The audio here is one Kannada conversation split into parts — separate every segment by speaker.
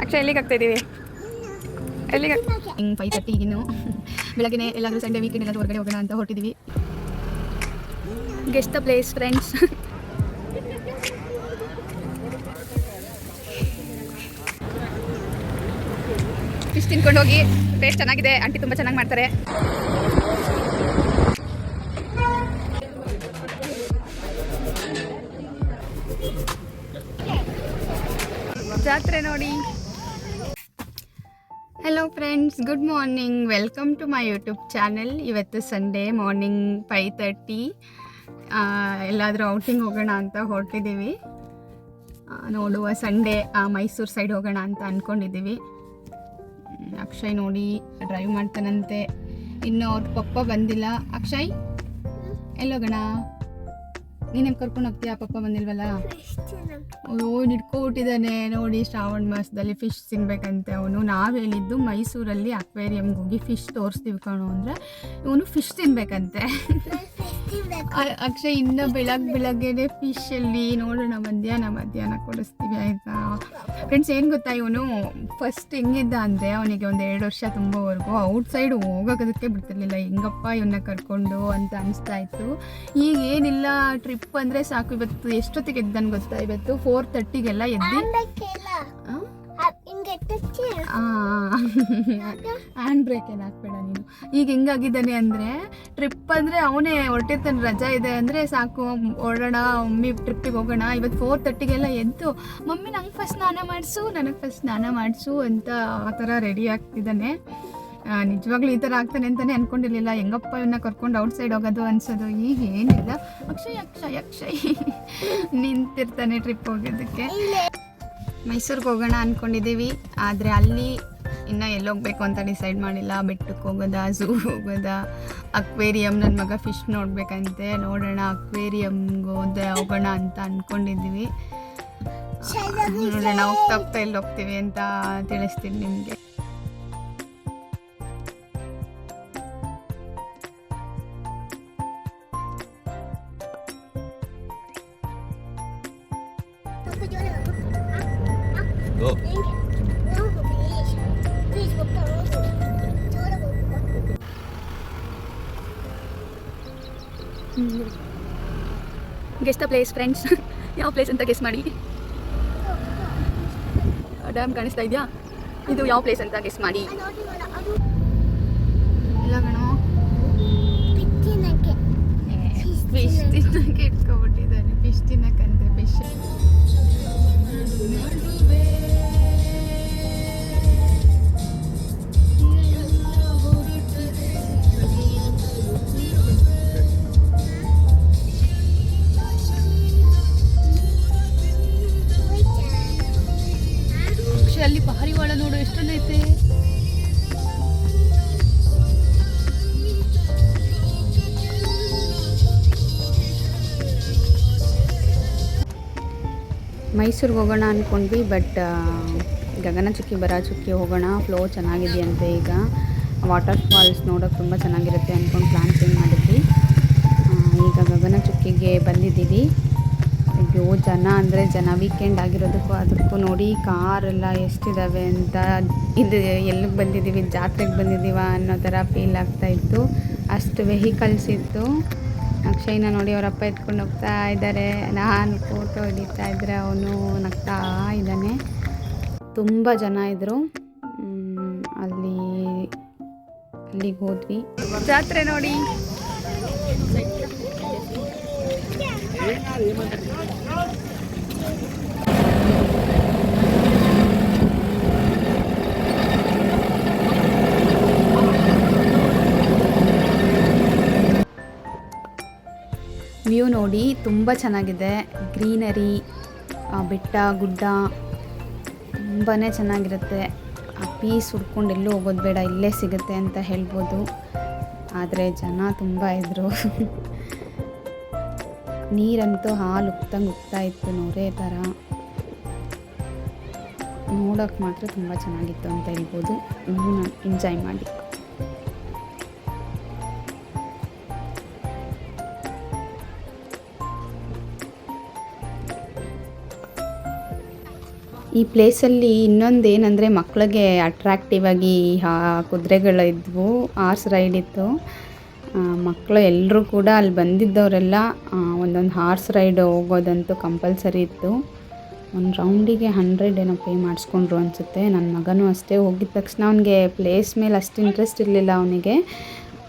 Speaker 1: ಅಕ್ಷ ಎಲ್ಲಿಗೆ ಆಗ್ತಾ ಇದ್ದೀವಿ ಎಲ್ಲಿಗೆ ಹಿಂಗೆ ಫೈವ್ ತರ್ಟಿ ಇನ್ನು ಬೆಳಗ್ಗೆ ಎಲ್ಲಾದರೂ ಸಂಡೇ ವೀಕೆಂಡ್ ಎಲ್ಲಾದರೂ ಹೊರಗಡೆ ಹೋಗೋಣ ಅಂತ ಹೊರಟಿದ್ದೀವಿ guess the place friends fish ತಿನ್ಕೊಂಡು ಹೋಗಿ. ಟೇಸ್ಟ್ ಚೆನ್ನಾಗಿದೆ. ಆಂಟಿ ತುಂಬ ಚೆನ್ನಾಗಿ ಮಾಡ್ತಾರೆ. ಜಾತ್ರೆ ನೋಡಿ. Hello friends good morning welcome to my YouTube channel ಇವತ್ತು ಸಂಡೇ ಮಾರ್ನಿಂಗ್ ಫೈವ್ ತರ್ಟಿ ಎಲ್ಲಾದರೂ ಔಟಿಂಗ್ ಹೋಗೋಣ ಅಂತ ಹೊರಟಿದ್ದೀವಿ. ನೋಡುವ ಸಂಡೇ ಮೈಸೂರು ಸೈಡ್ ಹೋಗೋಣ ಅಂತ ಅಂದ್ಕೊಂಡಿದ್ದೀವಿ ಅಕ್ಷಯ್ ನೋಡಿ ಡ್ರೈವ್ ಮಾಡ್ತಾನಂತೆ. ಇನ್ನು ಅವ್ರ ಪಪ್ಪ ಬಂದಿಲ್ಲ. ಅಕ್ಷಯ್? ಎಲ್ಲೋಗೋಣ ನೀನೇ ಕರ್ಕೊಂಡು ಹೋಗ್ತೀಯ? ಪಪ್ಪ ಬಂದಿಲ್ವಲ್ಲ? ಓ ಹಿಡ್ಕೊಬಿಟ್ಟಿದ್ದಾನೆ. ನೋಡಿ ಶ್ರಾವಣ ಮಾಸದಲ್ಲಿ ಫಿಶ್ ತಿನ್ಬೇಕಂತೆ ಅವನು. ನಾವು ಹೇಳಿದ್ದು ಮೈಸೂರಲ್ಲಿ ಅಕ್ವೇರಿಯಂಗೆ ಹೋಗಿ ಫಿಶ್ ತೋರಿಸ್ತೀವಿ ಕಣು ಅಂದರೆ ಇವನು ಫಿಶ್ ತಿನ್ಬೇಕಂತೆ. ಅಕ್ಷಯ್ ಇನ್ನು ಬೆಳಗ್ಗೆ ಬೆಳಗ್ಗೆನೆ ಅಲ್ಲಿ ನೋಡೋಣ ಮಧ್ಯಾಹ್ನ ಮಧ್ಯಾಹ್ನ ಕೊಡಿಸ್ತೀವಿ ಆಯಿತಾ? ಫ್ರೆಂಡ್ಸ್ ಏನು ಗೊತ್ತಾ ಇವನು? ಫಸ್ಟ್ ಹೆಂಗಿದ್ದ ಅಂದರೆ ಅವನಿಗೆ ಒಂದು ಎರಡು ವರ್ಷ ತುಂಬವರೆಗೂ ಔಟ್ ಸೈಡ್ ಹೋಗೋದಕ್ಕೆ ಬಿಡ್ತಿರ್ಲಿಲ್ಲ. ಹೆಂಗಪ್ಪ ಇವನ್ನ ಕರ್ಕೊಂಡು ಅಂತ ಅನಿಸ್ತಾ ಇತ್ತು. ಈಗ ಏನಿಲ್ಲ ಟ್ರಿಪ್ ಅಂದರೆ ಸಾಕು. ಇವತ್ತು ಎಷ್ಟೊತ್ತಿಗೆ ಎದ್ದಾನೆ ಗೊತ್ತಾ? ಇವತ್ತು ಫೋರ್ ತರ್ಟಿಗೆಲ್ಲ ಎದ್ದು ಹ್ಯಾಂಡ್ ಬ್ರೇಕ್ ಏನು ಹಾಕ್ಬೇಡ ನೀನು. ಈಗ ಹೆಂಗಾಗಿದ್ದಾನೆ ಅಂದರೆ ಟ್ರಿಪ್ ಅಂದರೆ ಅವನೇ ಹೊರಟಿರ್ತಾನೆ ರಜಾ ಇದೆ ಅಂದರೆ ಸಾಕು. ಓಡೋಣ ಮಮ್ಮಿ ಟ್ರಿಪ್ಪಿಗೆ ಹೋಗೋಣ. ಇವತ್ತು ಫೋರ್ ತರ್ಟಿಗೆಲ್ಲ ಎದ್ದು ಮಮ್ಮಿ ನಂಗೆ ಫಸ್ಟ್ ಸ್ನಾನ ಮಾಡಿಸು ನನಗೆ ಫಸ್ಟ್ ಸ್ನಾನ ಮಾಡಿಸು ಅಂತ ಆ ಥರ ರೆಡಿ ಆಗ್ತಿದ್ದಾನೆ. ನಿಜವಾಗ್ಲೂ ಈ ಥರ ಆಗ್ತಾನೆ ಅಂತಲೇ ಅನ್ಕೊಂಡಿರ್ಲಿಲ್ಲ. ಹೆಂಗಪ್ಪ ಇವನ್ನ ಕರ್ಕೊಂಡು ಔಟ್ ಸೈಡ್ ಹೋಗೋದು ಅನ್ಸೋದು. ಈಗ ಏನಿಲ್ಲ. ಅಕ್ಷಯ್ ಅಕ್ಷಯ್ ಅಕ್ಷಯ್ ನಿಂತಿರ್ತಾನೆ ಟ್ರಿಪ್ ಹೋಗೋದಕ್ಕೆ. ಮೈಸೂರಿಗೆ ಹೋಗೋಣ ಅಂದ್ಕೊಂಡಿದ್ದೀವಿ ಆದರೆ ಅಲ್ಲಿ ಇನ್ನು ಎಲ್ಲಿ ಹೋಗ್ಬೇಕು ಅಂತ ಡಿಸೈಡ್ ಮಾಡಿಲ್ಲ. ಬೆಟ್ಟಕ್ಕೆ ಹೋಗೋದಾ ಝೂ ಹೋಗೋದಾ ಅಕ್ವೇರಿಯಂ ನನ್ನ ಮಗ ಫಿಶ್ ನೋಡ್ಬೇಕಂತೆ. ನೋಡೋಣ ಅಕ್ವೇರಿಯಮ್ಗೆ ಹೋದೆ, ಹೋಗೋಣ ಅಂತ ಅಂದ್ಕೊಂಡಿದ್ದೀವಿ ನೋಡೋಣ, ಹೋಗ್ತಾ ಹೋಗ್ತಾ ಎಲ್ಲಿ ಹೋಗ್ತೀವಿ ಅಂತ ತಿಳಿಸ್ತೀನಿ ನಿಮಗೆ.
Speaker 2: 너
Speaker 1: ಗೆಸ್ಟ್ ದ ಪ್ಲೇಸ್ ಫ್ರೆಂಡ್ಸ್ ಯಾವ ಪ್ಲೇಸ್ ಅಂತ ಗೆಸ್ ಮಾಡಿ. ಡ್ಯಾಮ್ ಕಾಣಿಸ್ತಾ ಇದೆಯಾ ಇದು ಯಾವ ಪ್ಲೇಸ್ ಅಂತ ಗೆಸ್ ಮಾಡಿ. ಪಾರಿವಾಳ ನೋಡು ಎಷ್ಟೊಂದೈತೆ ಮೈಸೂರಿಗೆ ಹೋಗೋಣ ಅಂದ್ಕೊಂಡ್ವಿ ಬಟ್ ಗಗನ ಚುಕ್ಕಿ, ಬರ ಚುಕ್ಕಿ ಹೋಗೋಣ. ಫ್ಲೋ ಚೆನ್ನಾಗಿದೆಯಂತೆ ಈಗ. ವಾಟರ್ ಫಾಲ್ಸ್ ನೋಡೋಕೆ ತುಂಬ ಚೆನ್ನಾಗಿರುತ್ತೆ ಅಂದ್ಕೊಂಡು ಪ್ಲ್ಯಾನ್ ಚೇಂಜ್ ಮಾಡಿದ್ವಿ. ಈಗ ಗಗನ ಚುಕ್ಕಿಗೆ ಬಂದಿದ್ದೀವಿ. ಅಯ್ಯೋ ಜನ ಅಂದರೆ ಜನ ವೀಕೆಂಡ್ ಆಗಿರೋದಕ್ಕೂ ಅದಕ್ಕೂ ನೋಡಿ ಕಾರ್ ಕಾರೆಲ್ಲ ಎಷ್ಟಿದ್ದಾವೆ ಅಂತ ಇದು ಎಲ್ಲಿಗೆ ಬಂದಿದ್ದೀವಿ ಜಾತ್ರೆಗೆ ಬಂದಿದ್ದೀವ ಅನ್ನೋ ಥರ ಫೀಲ್ ಆಗ್ತಾ ಇತ್ತು. ಅಷ್ಟು ವೆಹಿಕಲ್ಸ್ ಇತ್ತು. ಅಕ್ಷಯ್ನ ನೋಡಿ ಅವರಪ್ಪ ಎತ್ಕೊಂಡು ಹೋಗ್ತಾ ಇದ್ದಾರೆ ನಾನು ಫೋಟೋ ಹಿಡಿತಾ ಇದ್ದರೆ ಅವನು ನಗ್ತಾ ಇದ್ದಾನೆ. ತುಂಬ ಜನ ಇದ್ದರು ಅಲ್ಲಿ ಅಲ್ಲಿಗೆ ಹೋದ್ವಿ. ಜಾತ್ರೆ ನೋಡಿ. ವ್ಯೂ ನೋಡಿ ತುಂಬ ಚೆನ್ನಾಗಿದೆ. ಗ್ರೀನರಿ ಬೆಟ್ಟ, ಗುಡ್ಡ ತುಂಬಾ ಚೆನ್ನಾಗಿರುತ್ತೆ. ಆ ಪೀಸ್ ಹುಡ್ಕೊಂಡು ಎಲ್ಲೂ ಹೋಗೋದು ಬೇಡ, ಇಲ್ಲೇ ಸಿಗುತ್ತೆ ಅಂತ ಹೇಳ್ಬೋದು. ಆದರೆ ಜನ ತುಂಬ ಇದ್ದರು ನೀರಂತೂ ಹಾಲು ಉಕ್ತಂಗೆ ಉಕ್ತಾ ಇತ್ತು ನೋರೇ ಥರ ನೋಡೋಕೆ ಮಾತ್ರ ತುಂಬ ಚೆನ್ನಾಗಿತ್ತು ಅಂತ ಹೇಳ್ಬೋದು. ಇನ್ನೂ ಎಂಜಾಯ್ ಮಾಡಿ. ಈ ಪ್ಲೇಸಲ್ಲಿ ಇನ್ನೊಂದು ಏನಂದರೆ ಮಕ್ಕಳಿಗೆ ಅಟ್ರಾಕ್ಟಿವ್ ಆಗಿ ಕುದುರೆಗಳಿದ್ವು ಹಾರ್ಸ್ ರೈಡ್ ಇತ್ತು. ಮಕ್ಕಳು ಎಲ್ಲರೂ ಕೂಡ ಅಲ್ಲಿ ಬಂದಿದ್ದವರೆಲ್ಲ ಒಂದೊಂದು ಹಾರ್ಸ್ ರೈಡ್ ಹೋಗೋದಂತೂ ಕಂಪಲ್ಸರಿ ಇತ್ತು. ಒಂದು ರೌಂಡಿಗೆ ಹಂಡ್ರೆಡ್ ಏನೋ ಪೇ ಮಾಡಿಸ್ಕೊಂಡ್ರು ಅನಿಸುತ್ತೆ. ನನ್ನ ಮಗನೂ ಅಷ್ಟೇ ಹೋಗಿದ ತಕ್ಷಣ ಅವನಿಗೆ ಪ್ಲೇಸ್ ಮೇಲೆ ಅಷ್ಟು ಇಂಟ್ರೆಸ್ಟ್ ಇರಲಿಲ್ಲ ಅವನಿಗೆ.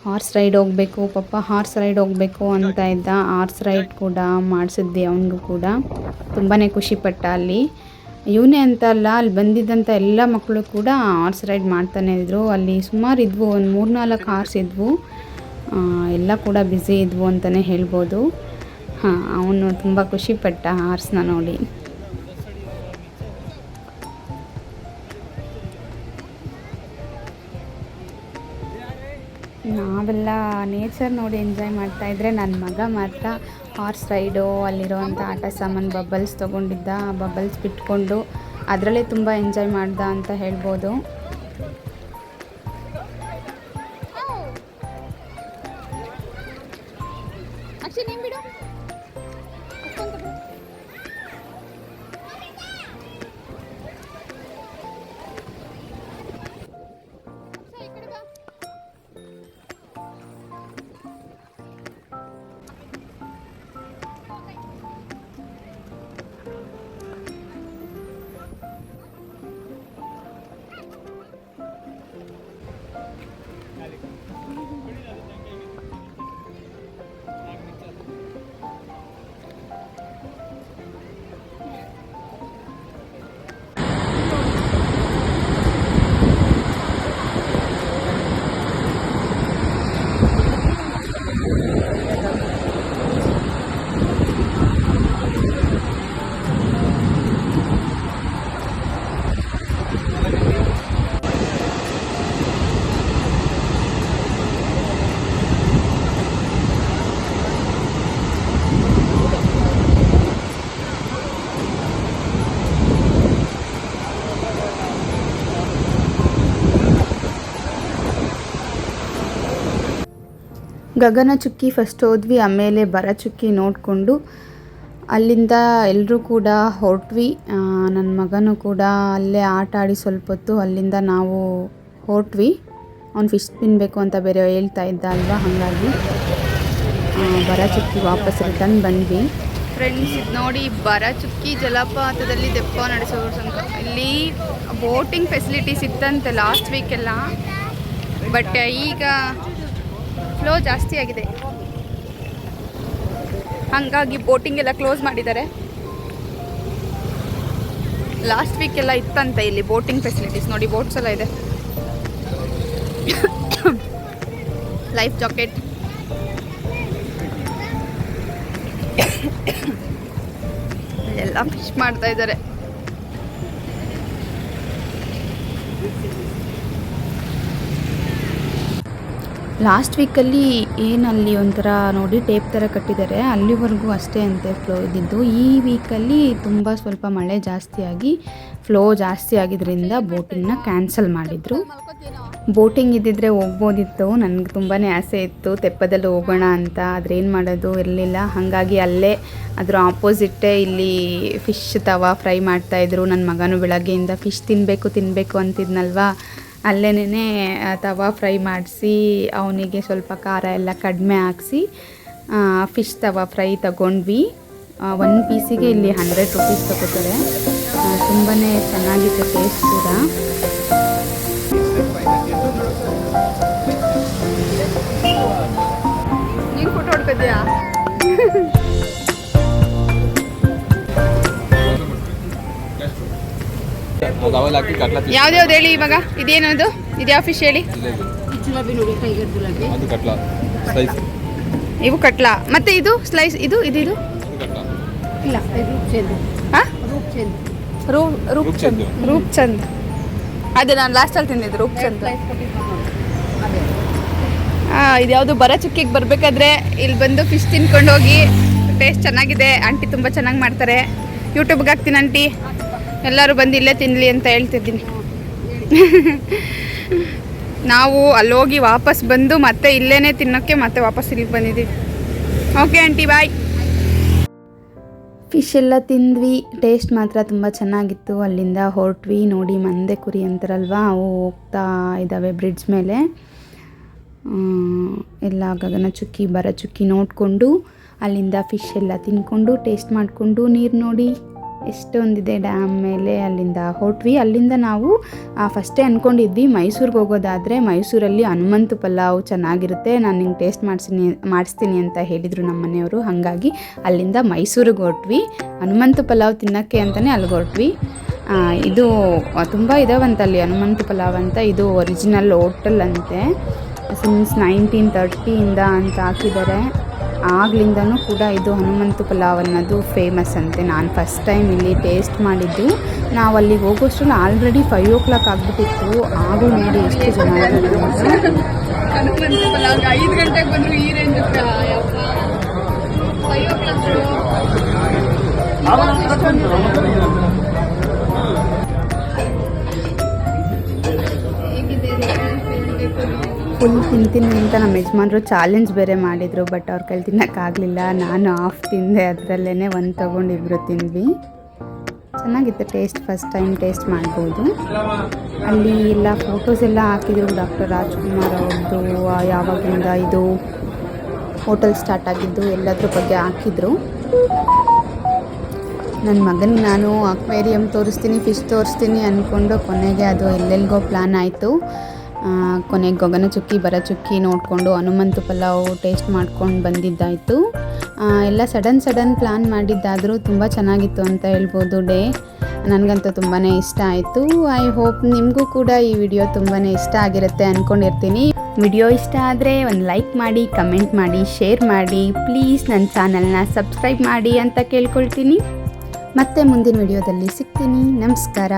Speaker 1: ಹಾರ್ಸ್ ರೈಡ್ ಹೋಗಬೇಕು, ಪಾಪ ಹಾರ್ಸ್ ರೈಡ್ ಹೋಗಬೇಕು ಅಂತ ಇದ್ದ ಹಾರ್ಸ್ ರೈಡ್ ಕೂಡ ಮಾಡಿಸಿದ್ದೆ ಅವನಿಗೂ ಕೂಡ. ತುಂಬಾ ಖುಷಿಪಟ್ಟ ಅಲ್ಲಿ. ಇವನೇ ಅಂತ ಅಲ್ಲ ಅಲ್ಲಿ ಬಂದಿದ್ದಂಥ ಎಲ್ಲ ಮಕ್ಕಳು ಕೂಡ ಹಾರ್ಸ್ ರೈಡ್ ಮಾಡ್ತಾನೆ ಇದ್ದರು ಅಲ್ಲಿ ಸುಮಾರು ಇದ್ವು ಒಂದು ಮೂರ್ನಾಲ್ಕು ಹಾರ್ಸ್ ಇದ್ವು. ಆ, ಎಲ್ಲ ಕೂಡ ಬ್ಯುಸಿ ಇದ್ವು ಅಂತಲೇ ಹೇಳ್ಬೋದು. ಹಾಂ ಅವನು ತುಂಬ ಖುಷಿಪಟ್ಟ ಹಾರ್ಸ್ನ ನೋಡಿ. ನಾವೆಲ್ಲ ನೇಚರ್ ನೋಡಿ ಎಂಜಾಯ್ ಮಾಡ್ತಾ ಇದ್ರೆ ನನ್ನ ಮಗ ಮಾತ್ರ ಹಾರ್ಸ್ ರೈಡು ಅಲ್ಲಿರೋವಂಥ ಆಟ ಸಾಮಾನು ಬಬಲ್ಸ್ ತೊಗೊಂಡಿದ್ದ ಆ ಬಬಲ್ಸ್ ಬಿಟ್ಕೊಂಡು ಅದರಲ್ಲೇ ತುಂಬ ಎಂಜಾಯ್ ಮಾಡ್ದ ಅಂತ ಹೇಳ್ಬೋದು. ಗಗನ ಚುಕ್ಕಿ ಫಸ್ಟ್ ಹೋದ್ವಿ, ಆಮೇಲೆ ಬರ ಚುಕ್ಕಿ ನೋಡಿಕೊಂಡು ಅಲ್ಲಿಂದ ಎಲ್ಲರೂ ಕೂಡ ಹೊರಟ್ವಿ. ನನ್ನ ಮಗನೂ ಕೂಡ ಅಲ್ಲೇ ಆಟ ಆಡಿ ಸ್ವಲ್ಪ ಹೊತ್ತು ಅಲ್ಲಿಂದ ನಾವು ಹೊರಟ್ವಿ. ಅವ್ನು ಫಿಶ್ ತಿನ್ನಬೇಕು ಅಂತ ಬೇರೆ ಹೇಳ್ತಾ ಇದ್ದ ಅಲ್ವಾ, ಹಾಗಾಗಿ ಬರ ಚುಕ್ಕಿ ವಾಪಸ್ ರಿಟರ್ನ್ ಬಂದ್ವಿ. ಫ್ರೆಂಡ್ಸ್ ಇದು ನೋಡಿ ಬರ ಚುಕ್ಕಿ ಜಲಪಾತದಲ್ಲಿ ದೆಪ್ಪ ನಡೆಸೋರು ಸಂಘ ಇಲ್ಲಿ ಬೋಟಿಂಗ್ ಫೆಸಿಲಿಟೀಸ್ ಇತ್ತಂತೆ ಲಾಸ್ಟ್ ವೀಕೆಲ್ಲ ಬಟ್ ಈಗ ಫ್ಲೋ ಜಾಸ್ತಿ ಆಗಿದೆ. ಹಾಗಾಗಿ ಬೋಟಿಂಗ್ ಎಲ್ಲ ಕ್ಲೋಸ್ ಮಾಡಿದ್ದಾರೆ. ಲಾಸ್ಟ್ ವೀಕ್ ಎಲ್ಲ ಇತ್ತಂತೆ ಇಲ್ಲಿ ಬೋಟಿಂಗ್ ಫೆಸಿಲಿಟೀಸ್ ನೋಡಿ ಬೋಟ್ಸ್ ಎಲ್ಲ ಇದೆ. ಲೈಫ್ ಜಾಕೆಟ್ ಎಲ್ಲ ಫಿಶ್ ಮಾಡ್ತಾ ಇದ್ದಾರೆ. ಲಾಸ್ಟ್ ವೀಕಲ್ಲಿ ಏನಲ್ಲಿ ಒಂಥರ ನೋಡಿ ಟೇಪ್ ಥರ ಕಟ್ಟಿದ್ದಾರೆ. ಅಲ್ಲಿವರೆಗೂ ಅಷ್ಟೇ ಅಂತೆ ಫ್ಲೋ ಇದ್ದಿದ್ದು. ಈ ವೀಕಲ್ಲಿ ತುಂಬ ಸ್ವಲ್ಪ ಮಳೆ ಜಾಸ್ತಿಯಾಗಿ ಫ್ಲೋ ಜಾಸ್ತಿ ಆಗಿದ್ದರಿಂದ ಬೋಟಿಂಗ್ನ ಕ್ಯಾನ್ಸಲ್ ಮಾಡಿದರು. ಬೋಟಿಂಗ್ ಇದ್ದಿದ್ರೆ ಹೋಗ್ಬೋದಿತ್ತು. ನನಗೆ ತುಂಬಾ ಆಸೆ ಇತ್ತು. ತೆಪ್ಪದಲ್ಲಿ ಹೋಗೋಣ ಅಂತ. ಆದರೆ ಏನು ಮಾಡೋದು? ಇರಲಿಲ್ಲ. ಹಾಗಾಗಿ ಅಲ್ಲೇ ಅದರ ಆಪೋಸಿಟ್ಟೇ ಇಲ್ಲಿ ಫಿಶ್ ತವಾ ಫ್ರೈ ಮಾಡ್ತಾಯಿದ್ರು ನನ್ನ ಮಗನೂ ಬೆಳಗ್ಗೆಯಿಂದ ಫಿಶ್ ತಿನ್ನಬೇಕು ತಿನ್ನಬೇಕು ಅಂತಿದ್ನಲ್ವಾ? ಅಲ್ಲೇನೇ ತವಾ ಫ್ರೈ ಮಾಡಿಸಿ, ಅವನಿಗೆ ಸ್ವಲ್ಪ ಖಾರ ಎಲ್ಲ ಕಡಿಮೆ ಹಾಕ್ಸಿ ಫಿಶ್ ತವಾ ಫ್ರೈ ತಗೊಂಡ್ವಿ. ಒನ್ ಪೀಸಿಗೆ ಇಲ್ಲಿ ಹಂಡ್ರೆಡ್ ರುಪೀಸ್ ತಗೋತಾರೆ. ತುಂಬಾ ಚೆನ್ನಾಗಿತ್ತು ಟೇಸ್ಟ್ ಕೂಡ. ನೀನು ಫೋಟೋ ಯಾವ್ದ್ಯಾವ್ದು ಹೇಳಿ ಇವಾಗ? ಇದೇನದು? ಇದ್ಯಾವ ಫಿಶ್ ಹೇಳಿ?
Speaker 2: ಅದು ಕಟ್ಲ. ಸ್ಲೈಸ್
Speaker 1: ಇವು ಕಟ್ಲಾ. ಮತ್ತೆ ಇದು ಸ್ಲೈಸ್ ಇದು ಇದು ಇದು? ರೂಪ್ ಚಂದ್ ಅದೇ ನಾನು ಲಾಸ್ಟಲ್ಲಿ ತಿಂದಿದ್ದು ರೂಪ್ ಚಂದ್ ಹಾಂ ಇದ್ಯಾವುದು ಬರ ಚುಕ್ಕಿಗೆ ಬರಬೇಕಾದ್ರೆ ಇಲ್ಲಿ ಬಂದು ಫಿಶ್ ತಿನ್ಕೊಂಡು ಹೋಗಿ ಟೇಸ್ಟ್ ಚೆನ್ನಾಗಿದೆ ಆಂಟಿ ತುಂಬ ಚೆನ್ನಾಗಿ ಮಾಡ್ತಾರೆ. ಯೂಟ್ಯೂಬ್ಗೆ ಹಾಕ್ತೀನಿ ಆಂಟಿ. ಎಲ್ಲರೂ ಬಂದು ಇಲ್ಲೇ ತಿನ್ನಲಿ ಅಂತ ಹೇಳ್ತಿದ್ದೀನಿ. ನಾವು ಅಲ್ಲೋಗಿ ವಾಪಸ್ ಬಂದು ಮತ್ತೆ ಇಲ್ಲೇ ತಿನ್ನೋಕ್ಕೆ ಮತ್ತೆ ವಾಪಸ್ ಇಲ್ಲಿಗೆ ಬಂದಿದ್ದೀವಿ. ಓಕೆ ಆಂಟಿ ಬಾಯ್ ಫಿಶ್ ಎಲ್ಲ ತಿಂದ್ವಿ. ಟೇಸ್ಟ್ ಮಾತ್ರ ತುಂಬ ಚೆನ್ನಾಗಿತ್ತು. ಅಲ್ಲಿಂದ ಹೊರಟ್ವಿ. ನೋಡಿ ಮಂದೆ ಕುರಿ ಅಂತಾರಲ್ವಾ, ಅವು ಹೋಗ್ತಾ ಇದ್ದಾವೆ ಬ್ರಿಡ್ಜ್ ಮೇಲೆ. ಎಲ್ಲ ಗಗನ ಚುಕ್ಕಿ, ಬರ ಚುಕ್ಕಿ ನೋಡಿಕೊಂಡು ಅಲ್ಲಿಂದ ಫಿಶ್ ಎಲ್ಲ ತಿನ್ಕೊಂಡು ಟೇಸ್ಟ್ ಮಾಡಿಕೊಂಡು ನೀರು ನೋಡಿ. ಎಷ್ಟೊಂದಿದೆ ಡ್ಯಾಮ್ ಮೇಲೆ, ಅಲ್ಲಿಂದ ಹೊರಟ್ವಿ. ಅಲ್ಲಿಂದ ನಾವು ಫಸ್ಟೇ ಅಂದ್ಕೊಂಡಿದ್ವಿ ಮೈಸೂರಿಗೆ ಹೋಗೋದಾದರೆ ಮೈಸೂರಲ್ಲಿ ಹನುಮಂತು ಪಲಾವ್ ಚೆನ್ನಾಗಿರುತ್ತೆ, ನಾನು ನಿಂಗೆ ಟೇಸ್ಟ್ ಮಾಡಿಸ್ತೀನಿ ಮಾಡಿಸ್ತೀನಿ ಅಂತ ಹೇಳಿದರು ನಮ್ಮ ಮನೆಯವರು. ಹಾಗಾಗಿ ಅಲ್ಲಿಂದ ಮೈಸೂರಿಗೆ ಹೊರಟ್ವಿ. ಹನುಮಂತು ಪಲಾವ್ ತಿನ್ನೋಕ್ಕೆ ಅಂತಲೇ ಅಲ್ಲಿಗೆ ಹೊರಟ್ವಿ. ಇದು ತುಂಬ ಇದಾವಂತ ಅಲ್ಲಿ ಹನುಮಂತು ಪಲಾವ್ ಅಂತ. ಇದು ಒರಿಜಿನಲ್ ಹೋಟೆಲ್ ಅಂತೆ. ಸಿನ್ಸ್ ನೈನ್ಟೀನ್ ತರ್ಟಿಯಿಂದ ಅಂತ ಹಾಕಿದ್ದಾರೆ. ಆಗ್ಲಿಂದನೂ ಕೂಡ ಇದು ಹನುಮಂತು ಪಲಾವ್ ಅನ್ನೋದು ಫೇಮಸ್ ಅಂತೆ. ನಾನು ಫಸ್ಟ್ ಟೈಮ್ ಇಲ್ಲಿ ಟೇಸ್ಟ್ ಮಾಡಿದ್ದು. ನಾವು ಅಲ್ಲಿಗೆ ಹೋಗೋಷ್ಟ್ರಲ್ಲಿ ಆಲ್ರೆಡಿ ಫೈವ್ ಓ ಕ್ಲಾಕ್ ಆಗಿಬಿಟ್ಟಿತ್ತು. ಆಗಲೂ ನೋಡಿ ಎಷ್ಟು ಜನ
Speaker 3: ಐದು ಗಂಟೆಗೆ ಬಂದ್ರು ಈ ರೇಂಜ್
Speaker 1: ಫುಲ್ ತಿಂತೀನಿ ಅಂತ ನಮ್ಮ ಯಜಮಾನ್ರು ಚಾಲೆಂಜ್ ಬೇರೆ ಮಾಡಿದರು ಬಟ್ ಅವ್ರ ಕೈಲಿ ತಿನ್ನೋಕ್ಕಾಗಲಿಲ್ಲ. ನಾನು ಆಫ್ ತಿಂದೆ ಅದರಲ್ಲೇ ಒಂದು ತೊಗೊಂಡು ಇಬ್ಬರು ತಿಂದ್ವಿ. ಚೆನ್ನಾಗಿತ್ತು ಟೇಸ್ಟ್ ಫಸ್ಟ್ ಟೈಮ್ ಟೇಸ್ಟ್ ಮಾಡ್ಬೋದು. ಅಲ್ಲಿ ಎಲ್ಲ ಫೋಟೋಸ್ ಎಲ್ಲ ಹಾಕಿದ್ರು ಡಾಕ್ಟರ್ ರಾಜ್ಕುಮಾರ್ ಅವ್ರದ್ದು ಯಾವಾಗಿಂದ ಇದು ಹೋಟೆಲ್ ಸ್ಟಾರ್ಟ್ ಆಗಿದ್ದು ಎಲ್ಲದ್ರ ಬಗ್ಗೆ ಹಾಕಿದ್ರು. ನನ್ನ ಮಗನ ನಾನು ಅಕ್ವೇರಿಯಂ ತೋರಿಸ್ತೀನಿ ಫಿಶ್ ತೋರಿಸ್ತೀನಿ ಅಂದ್ಕೊಂಡು ಕೊನೆಗೆ ಅದು ಎಲ್ಲೆಲ್ಲಿಗೋ ಪ್ಲ್ಯಾನ್ ಆಯಿತು. ಕೊನೆಗೆ ಗಗನ ಚುಕ್ಕಿ, ಬರ ಚುಕ್ಕಿ ನೋಡಿಕೊಂಡು ಹನುಮಂತು ಪಲಾವ್ ಟೇಸ್ಟ್ ಮಾಡ್ಕೊಂಡು ಬಂದಿದ್ದಾಯಿತು. ಎಲ್ಲ ಸಡನ್ ಸಡನ್ ಪ್ಲ್ಯಾನ್ ಮಾಡಿದ್ದಾದರೂ ತುಂಬ ಚೆನ್ನಾಗಿತ್ತು ಅಂತ ಹೇಳ್ಬೋದು ಡೇ. ನನಗಂತೂ ತುಂಬಾ ಇಷ್ಟ ಆಯಿತು. ಐ ಹೋಪ್ ನಿಮಗೂ ಕೂಡ ಈ ವಿಡಿಯೋ ತುಂಬಾ ಇಷ್ಟ ಆಗಿರುತ್ತೆ ಅಂದ್ಕೊಂಡಿರ್ತೀನಿ ವಿಡಿಯೋ ಇಷ್ಟ ಆದರೆ ಒಂದು ಲೈಕ್ ಮಾಡಿ ಕಮೆಂಟ್ ಮಾಡಿ ಶೇರ್ ಮಾಡಿ. ಪ್ಲೀಸ್ ನನ್ನ ಚಾನಲ್ನ ಸಬ್ಸ್ಕ್ರೈಬ್ ಮಾಡಿ ಅಂತ ಕೇಳ್ಕೊಳ್ತೀನಿ. ಮತ್ತೆ ಮುಂದಿನ ವಿಡಿಯೋದಲ್ಲಿ ಸಿಗ್ತೀನಿ. ನಮಸ್ಕಾರ.